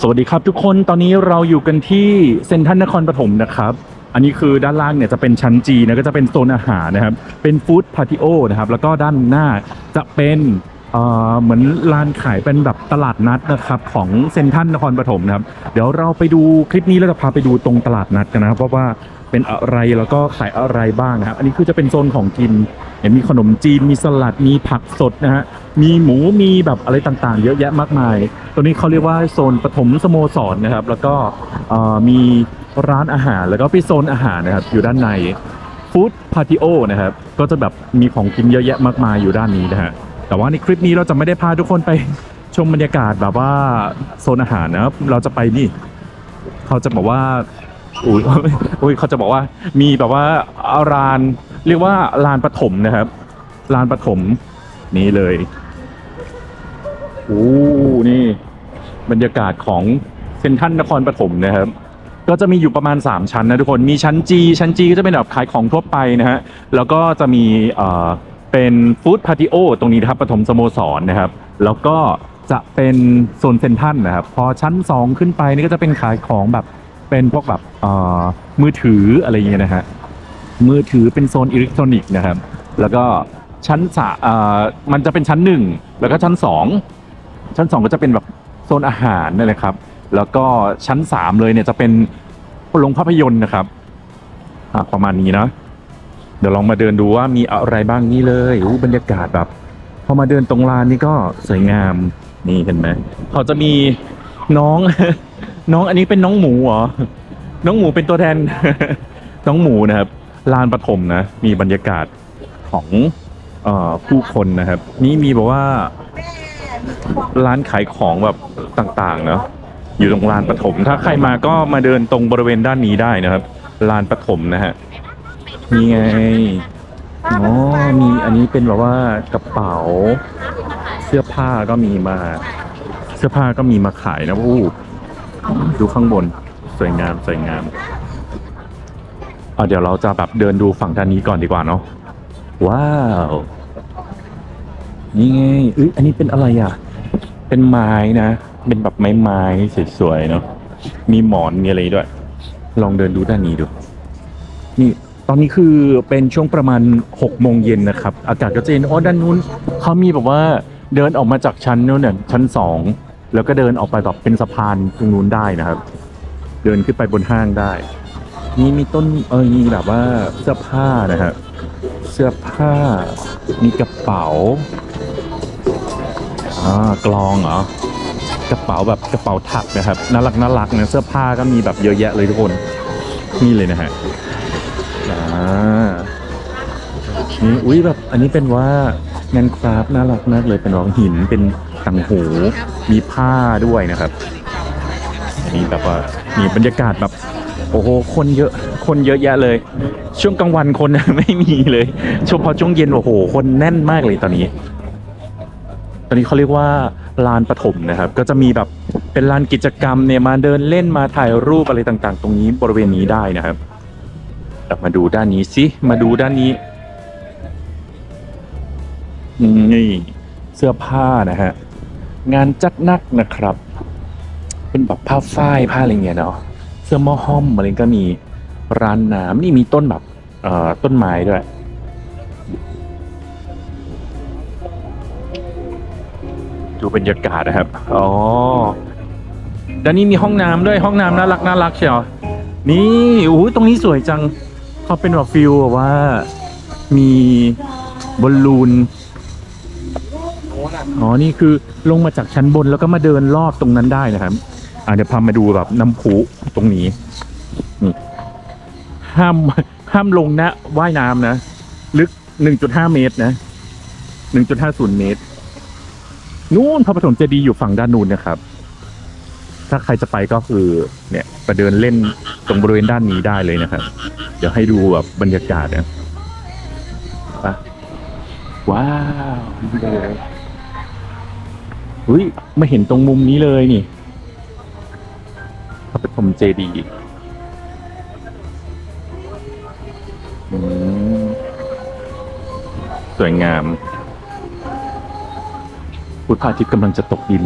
สวัสดีครับทุกคนตอนนี้เราอยู่กันที่เซ็นทรัลนครปฐมนะครับ อันนี้คือด้านล่างเนี่ยจะเป็นชั้นจีนะก็จะเป็นโซนอาหารนะครับ เป็นฟู้ดพาติโอนะครับ แล้วก็ด้านหน้าจะเป็นเอ่อเหมือนลานขายเป็นแบบตลาดนัดนะครับของเซ็นทรัลนครปฐมนะครับ เดี๋ยวเราไปดูคลิปนี้แล้วจะพาไปดูตรงตลาดนัดกันนะครับเพราะว่า เป็นอะไรแล้วก็ขายอะไรบ้างนะครับ อันนี้คือจะเป็นโซนของกินเห็นมีขนมจีนมีสลัดมีผักสดนะฮะมีหมูมีแบบอะไรต่างๆ เยอะแยะมากมาย ตัวนี้เขาเรียกว่าโซนปฐมสโมสรนะครับ แล้วก็มีร้านอาหารแล้วก็เป็นโซนอาหารนะครับอยู่ด้านในฟู้ดพาติโอนะครับ ก็จะแบบมีของกินเยอะแยะมากมายอยู่ด้านนี้นะฮะแต่ว่าในคลิปนี้เราจะไม่ได้พาทุกคนไปชมบรรยากาศแบบว่าโซนอาหารนะครับ เราจะไปนี่ เขาจะบอกว่า อุ้ยอุ้ยเขาจะบอกว่ามีแบบว่าลานเรียกว่าลานปฐมนะครับลานปฐมนี่เลยโอ้นี่ บรรยากาศของเซ็นทรัลนครปฐมนะครับก็จะมีอยู่ประมาณ 3 ชั้นนะทุกคนมีชั้นจีชั้นจีก็จะเป็นแบบขายของทั่วไปนะฮะแล้วก็จะมีเอ่อเป็นฟู้ดพาร์ติโอตรงนี้นะครับปฐมสโมสรนะครับ แล้วก็จะเป็นโซนเซ็นทรัลนะครับ พอชั้น 2 ขึ้นไปนี่ก็จะเป็นขายของแบบ เป็นพวกแบบอ่อมือถืออะไรเงี้ยนะฮะมือถือเป็นโซนอิเล็กทรอนิกส์นะครับ แล้วก็ชั้นสาเอ่อมันจะเป็นชั้นหนึ่งแล้วก็ชั้นสองชั้นสองก็จะเป็นแบบโซนอาหารนั่นแหละครับ แล้วก็ชั้นสามเลยเนี่ยจะเป็นโรงภาพยนตร์นะครับประมาณนี้นะเดี๋ยวลองมาเดินดูว่ามีอะไรบ้างนี่เลยอู้บรรยากาศแบบพอมาเดินตรงลานนี่ก็สวยงามนี่เห็นไหมเขาจะมีน้อง น้องอันนี้เป็นน้องหมูเหรอ น้องหมูเป็นตัวแทน น้องหมูนะครับ ลานปฐมนะ มีบรรยากาศของเอ่อผู้คนนะครับ นี่มีแบบว่าร้านขายของแบบต่างๆเนาะอยู่ตรงลานปฐมถ้าใครมาก็มาเดินตรงบริเวณด้านนี้ได้นะครับ ลานปฐมนะฮะนี่ไงอ๋อมีอันนี้เป็นแบบว่ากระเป๋า เสื้อผ้าก็มีมา เสื้อผ้าก็มีมาขายนะอู้ ดูข้างบนสวยงามสวยงามเอาเดี๋ยวเราจะแบบเดินดูฝั่งด้านนี้ก่อนดีกว่าเนาะว้าวนี่ไงเอ้ยอันนี้เป็นอะไรอะ เป็นไม้นะ เป็นแบบไม้ไม้สวยๆเนาะมีหมอนมีอะไรด้วย ลองเดินดูด้านนี้ดู นี่ตอนนี้คือเป็นช่วงประมาณ6กโมงเย็นนะครับ อากาศก็จะเย็นอ๋อด้านนู้นเขามีแบบว่าเดินออกมาจากชั้นนู้นเนี่ยชั้นสอง แล้วก็เดินออกไปแบบเป็นสะพานตรงนู้นได้นะครับ เดินขึ้นไปบนห้างได้ นี่มีต้นเออมีแบบว่าเสื้อผ้านะครับเสื้อผ้า มีกระเป๋าอ่ากลองเหรอกระเป๋าแบบกระเป๋าถักนะครับน่ารักน่ารักนะเสื้อผ้าก็มีแบบเยอะแยะเลยทุกคนนี่เลยนะฮะอ่านี่อุ้ยแบบอันนี้เป็นว่า งานคราฟน่ารักมากเลยเป็นรองหินเป็นต่างหู มีผ้าด้วยนะครับนี่แบบว่ามีบรรยากาศแบบโอ้โหคนเยอะคนเยอะแยะเลย ช่วงกลางวันคนไม่มีเลยเฉพาะช่วงเย็นโอ้โห คนแน่นมากเลยตอนนี้ ตอนนี้เขาเรียกว่าลานปฐมนะครับ ก็จะมีแบบเป็นลานกิจกรรมเนี่ยมาเดินเล่นมาถ่ายรูปอะไรต่าง ๆ ตรงนี้บริเวณนี้ได้นะครับมาดูด้านนี้สิมาดูด้านนี้ นี่เสื้อผ้านะฮะ งานจัดนักนะครับ เป็นแบบผ้าฝ้ายผ้าอะไรเงี้ยเนาะเสื้อหม้อห้อมอะไรก็มีร้านน้ำนี่มีต้นแบบเอ่อต้นไม้ด้วย ดูบรรยากาศนะครับ อ๋อด้านนี้มีห้องน้ำด้วยห้องน้ำน่ารักน่ารักเชียวนี่โอ้ตรงนี้สวยจังเขาเป็นแบบฟิลแบบว่า มีบอลลูน อ๋อ นี่คือลงมาจากชั้นบนแล้วก็มาเดินรอบตรงนั้นได้นะครับอาเดี๋ยวพามาดูแบบน้ำพุตรงนี้นี่ห้ามห้ามลงนะว่ายน้ำนะ ลึก 1.5 เมตรนะ 1.50 เมตร นู่นพระปฐมเจดีย์อยู่ฝั่งด้านนู้นนะครับ ถ้าใครจะไปก็คือ เนี่ยไปเดินเล่นตรงบริเวณด้านนี้ได้เลยนะครับ เดี๋ยวให้ดูแบบบรรยากาศนะไปว้าวเลย อุ้ยมาเห็นตรงมุมนี้เลยนี่พระปฐมเจดีย์สวยงามพุทธาทิตย์กำลังจะตกดิน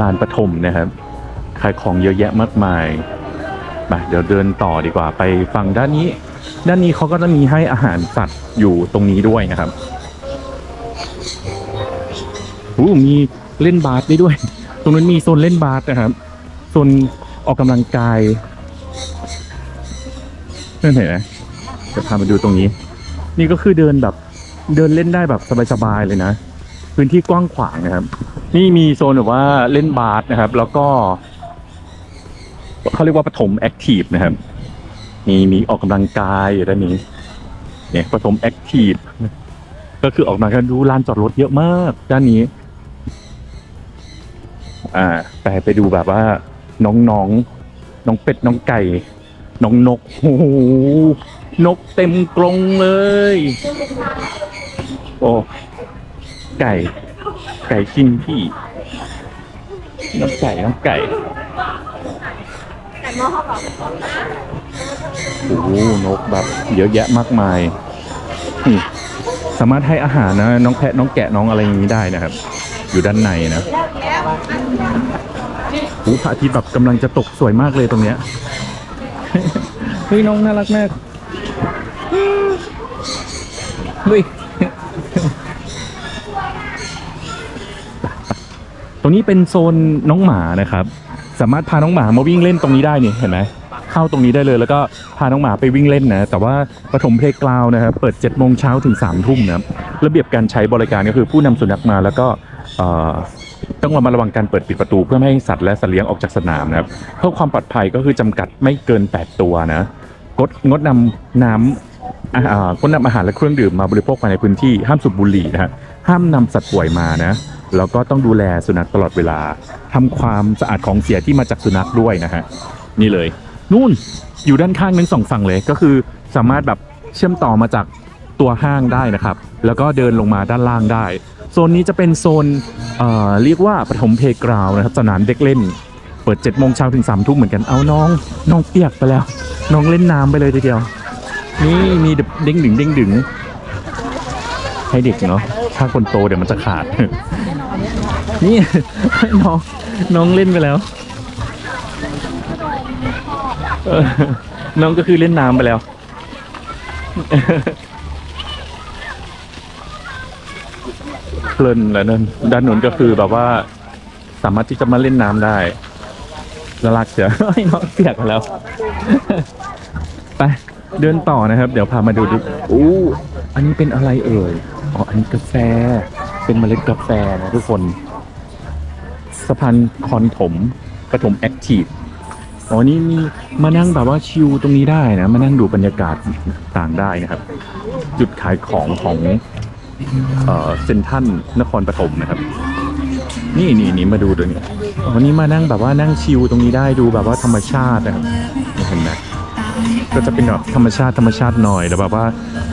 ลานปฐมนะครับขายของเยอะแยะมากมาย มาเดี๋ยวเดินต่อดีกว่าไปฝั่งด้านนี้ ด้านนี้เขาก็จะมีให้อาหารสัตว์อยู่ตรงนี้ด้วยนะครับอู้มีเล่นบาสได้ด้วย ตรงนั้นมีโซนเล่นบาสนะครับ โซนออกกำลังกายนั่นเห็นไหมจะพามาดูตรงนี้ นี่ก็คือเดินแบบเดินเล่นได้แบบสบายๆเลยนะ พื้นที่กว้างขวางนะครับ นี่มีโซนแบบว่าเล่นบาสนะครับ แล้วก็เขาเรียกว่าปฐมแอคทีฟนะครับ มีมีออกกำลังกายอยู่ด้านนี้เนี่ยปฐมแอคทีฟก็คือออกมากันดูลานจอดรถเยอะมาก ด้านนี้ อ่า แต่ไปดูแบบว่า น้องน้องน้องเป็ดน้องไก่ น้องนกโอ้โหนกเต็มกรงเลย โอ้ไก่ ไก่กินพี่น้องไก่น้องไก่ โอ้โหนกแบบเยอะแยะมากมายนี่สามารถให้อาหารนะน้องแพะน้องแกะน้องอะไรอย่างนี้ได้นะครับ อยู่ด้านในนะโอ้พระอาทิตย์แบบกำลังจะตกสวยมากเลยตรงเนี้ยเฮ้ยน้องน่ารักมากเฮ้ยตรงนี้เป็นโซนน้องหมานะครับ สามารถพาน้องหมามาวิ่งเล่นตรงนี้ได้นี่เห็นไหม เข้าตรงนี้ได้เลย แล้วก็พาน้องหมาไปวิ่งเล่นนะแต่ว่าปฐมเพลกราวนะครับเปิด7จ็ดโมงเช้าถึง3ามทุ่มนะครับระเบียบการใช้บริการก็คือผู้นำสุนัขมาแล้วก็ต้องระมัดระวังการเปิดปิดประตูเพื่อไม่ให้สัตว์และสัตว์เลี้ยงออกจากสนามนะครับเพื่อความปลอดภัยก็คือจำกัดไม่เกิน 8 ตัวนะงดงดนำน้ำอ่าอ่างดนำอาหารและเครื่องดื่มมาบริโภคภายในพื้นที่ห้ามสูบบุหรี่นะฮะห้ามนำสัตว์ป่วยมานะแล้วก็ต้องดูแลสุนัขตลอดเวลาทำความสะอาดของเสียที่มาจากสุนัขด้วยนะฮะนี่เลย นู่นอยู่ด้านข้างนั้นสองฝั่งเลยก็คือสามารถแบบเชื่อมต่อมาจากตัวห้างได้นะครับ แล้วก็เดินลงมาด้านล่างได้ โซนนี้จะเป็นโซนเเรียกว่าปฐมเพกราวนะครับสนามเด็กเล่น เปิด7จ็ดโมงเช้าถึง3ามทุ่มเหมือนกันเอาน้อง น้องเปียกไปแล้ว น้องเล่นน้ำไปเลยทีเดียว นี่มีเด้งดึงเด้งดึงให้เด็กเนาะถ้าคนโตเดี๋ยวมันจะขาด นี่น้องน้องเล่นไปแล้ว น้องก็คือเล่นน้ำไปแล้ว เพลินแล้วนั่นด้านนู้นก็คือแบบว่า สามารถที่จะมาเล่นน้ำได้น่ารักเสียให้น้องเปียกไปแล้ว ไป เดินต่อนะครับ เดี๋ยวพามาดูดูอู้อันนี้เป็นอะไรเอ่ย อ๋อ อันนี้กาแฟ เป็นเมล็ดกาแฟนะทุกคน สะพานคอนถมปฐมแอคทีฟ อ๋อนี่มีมานั่งแบบว่าชิลตรงนี้ได้นะ มานั่งดูบรรยากาศต่างได้นะครับ จุดขายของของเซนทรันนครปฐมนะครับ นี่นี่นี่มาดูตัวนี้วันนี้มานั่งแบบว่านั่งชิลตรงนี้ได้ดูแบบว่าธรรมชาตินะครับเห็นไหมก็จะเป็นแบบธรรมชาติธรรมชาติหน่อยแต่แบบว่า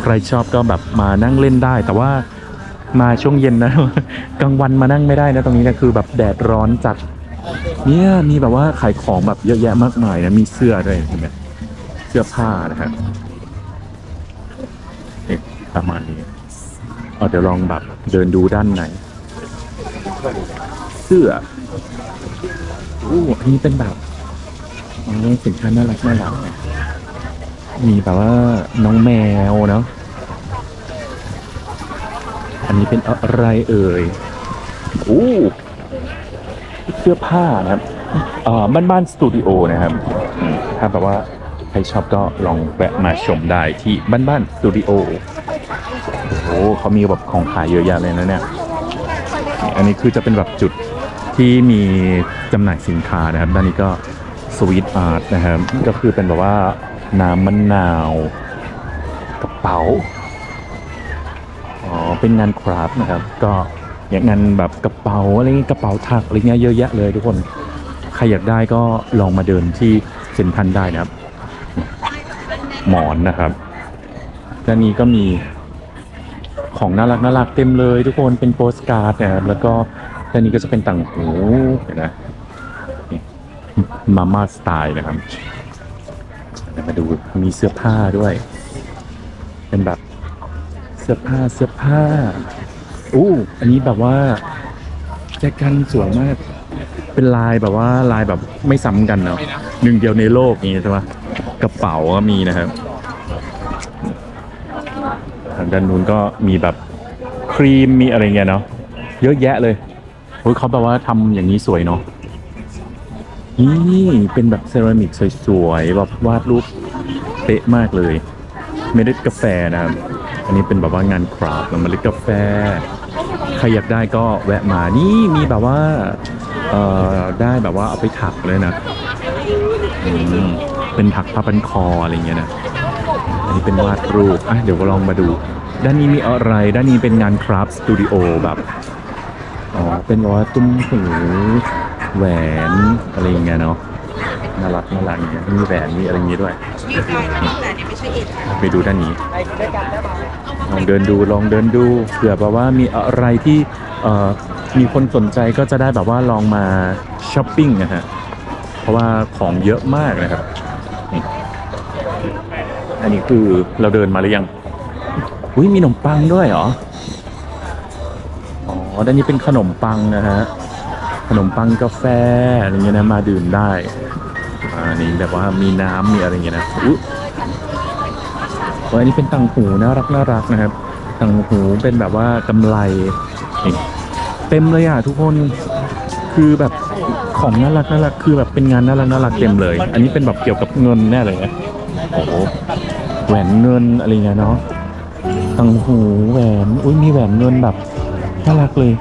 ใครชอบก็แบบมานั่งเล่นได้ แต่ว่ามาช่วงเย็นนะกลางวันมานั่งไม่ได้นะตรงนี้นะคือแบบแดดร้อนจัด เนี่ยมีแบบว่าขายของแบบเยอะแยะมากมายนะมีเสื้อด้วยเห็นไหมเสื้อผ้านะครับประมาณนี้เอาเดี๋ยวลองแบบเดินดูด้านในเสื้ออู้อันนี้เป็นแบบอ๋อสินค้าน่ารักน่ารักนะมีแบบว่าน้องแมวเนาะอันนี้เป็นอะไรเอ่ยอู้ เสื้อผ้านะครับบ้านบ้านสตูดิโอนะครับถ้าแบบว่าใครชอบก็ลองแวะมาชมได้ที่บ้านบ้านสตูดิโอโอ้โหเขามีแบบของขายเยอะแยะเลยนะเนี่ยอันนี้คือจะเป็นแบบจุดที่มีจำหน่ายสินค้านะครับด้านนี้ก็สวีทอาร์ตนะครับก็คือเป็นแบบว่าน้ำมะนาวกระเป๋าอ๋อเป็นงานคราฟต์นะครับก็ อย่างงานแบบกระเป๋าอะไรเงี้ยกระเป๋าถักอะไรเงี้ยเยอะแยะเลยทุกคน ใครอยากได้ก็ลองมาเดินที่เซ็นทรันได้นะครับ หมอนนะครับด้านนี้ก็มีของน่ารักน่ารักเต็มเลยทุกคนเป็นโปสการ์ดนะครับแล้วก็ด้านนี้ก็จะเป็นต่างหูเห็นไหมาม่าสไตล์นะครับมาดูมีเสื้อผ้าด้วย เป็นแบบเสื้อผ้าเสื้อผ้า อู้อันนี้แบบว่าแจกันสวยมาก เป็นลายแบบว่าลายแบบไม่ซ้ำกันเนาะหนึ่งเดียวในโลกนี้ใช่ปะกระเป๋าก็มีนะครับ ทางด้านนู้นก็มีแบบครีมมีอะไรเงี้ยเนาะเยอะแยะเลยโอ้ยเขาแบบว่าทำอย่างนี้สวยเนาะนี่เป็นแบบเซรามิกสวยๆแบบวาดรูปเป๊ะมากเลย เมล็ดกาแฟนะครับ อันนี้เป็นแบบว่างานคราฟต์เมล็ดกาแฟ ใครอยากได้ก็แวะมา นี่มีแบบว่า เอ่อ ได้แบบว่าเอาไปถักเลยนะอืมเป็นถักผ้าพันคออะไรเงี้ยนะ อันนี้เป็นวาดรูป อะ เดี๋ยวลองมาดู ด้านนี้มีอะไร ด้านนี้เป็นงานคราฟต์สตูดิโอแบบ อ๋อ เป็นว่าตุ้มหูแหวนอะไรอย่างเงี้ยเนาะ น่ารักน่ารักอย่างเงี้ยมีแหวนมีอะไรอย่างงี้ด้วยมีกายนะแต่นี่ไม่ใช่เอ็ดไปดูด้านนี้ ลองเดินดูลองเดินดูเผื่อแบบว่ามีอะไรที่เอ่อมีคนสนใจก็จะได้แบบว่าลองมาช้อปปิ้งนะฮะเพราะว่าของเยอะมากนะครับนี่อันนี้คือเราเดินมาหรือยังอุ้ยมีขนมปังด้วยเหรออ๋อด้านนี้เป็นขนมปังนะฮะขนมปังกาแฟอะไรเงี้ยนะมาดื่มได้ อ่านี่แบบว่ามีน้ำมีอะไรเงี้ยนะอุ๊ยโอ้ยอันนี้เป็นตังหูน่ารักน่ารักนะครับตังหูเป็นแบบว่ากำไรนี่เต็มเลยอะทุกคนคือแบบของน่ารักน่ารักคือแบบเป็นงานน่ารักน่ารักเต็มเลย อันนี้เป็นแบบเกี่ยวกับเงินแน่เลยนะโอ้โหแหวนเงินอะไรเงี้ยเนาะตังหูแหวนอุ้ยมีแหวนเงินแบบน่ารักเลย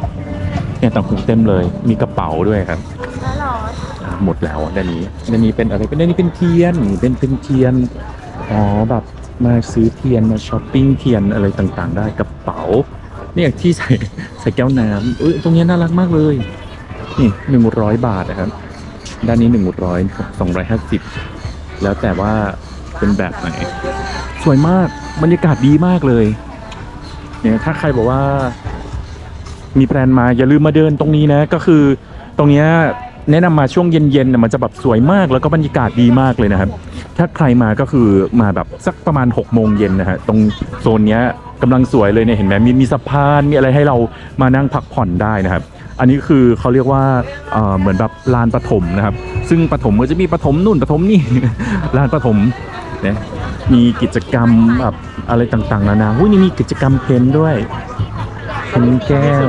เนี่ยตังหูเต็มเลย มีกระเป๋าด้วยครับอะ หมดแล้วด้านนี้ด้านนี้เป็นอะไรเป็นด้านนี้เป็นเทียนเป็นเป็นเทียนอ๋อแบบมาซื้อเทียนมาช้อปปิ้งเทียนอะไรต่างๆ ได้กระเป๋าเนี่ยที่ใส่ใส่แก้วน้ำเอ้ยตรงเนี้ยน่ารักมากเลยนี่หนึ่งร้อยบาทนะครับ ด้านนี้หนึ่งร้อยสองร้อยห้าสิบแล้วแต่ว่าเป็นแบบไหน สวยมากบรรยากาศดีมากเลยเนี่ยถ้าใครบอกว่า มีแพลนมาอย่าลืมมาเดินตรงนี้นะ ก็คือตรงเนี้ย แนะนำมาช่วงเย็นๆนะมันจะแบบสวยมากแล้วก็บรรยากาศดีมากเลยนะครับ ถ้าใครมาก็คือมาแบบสักประมาณ6กโมงเย็นนะฮะตรงโซนเนี้ยกำลังสวยเลยเนี่ยเห็นไหมมีมีสะพานมีอะไรให้เรามานั่งพักผ่อนได้นะครับ อันนี้คือเขาเรียกว่าเออเหมือนแบบลานปฐมนะครับ ซึ่งปฐมก็จะมีปฐมนู่นปฐมนี่ลานปฐมเนี่ยมีกิจกรรมแบบอะไรต่างๆนานาหุ้ยนี่มีกิจกรรมเพนด้วยเป็นแก้ว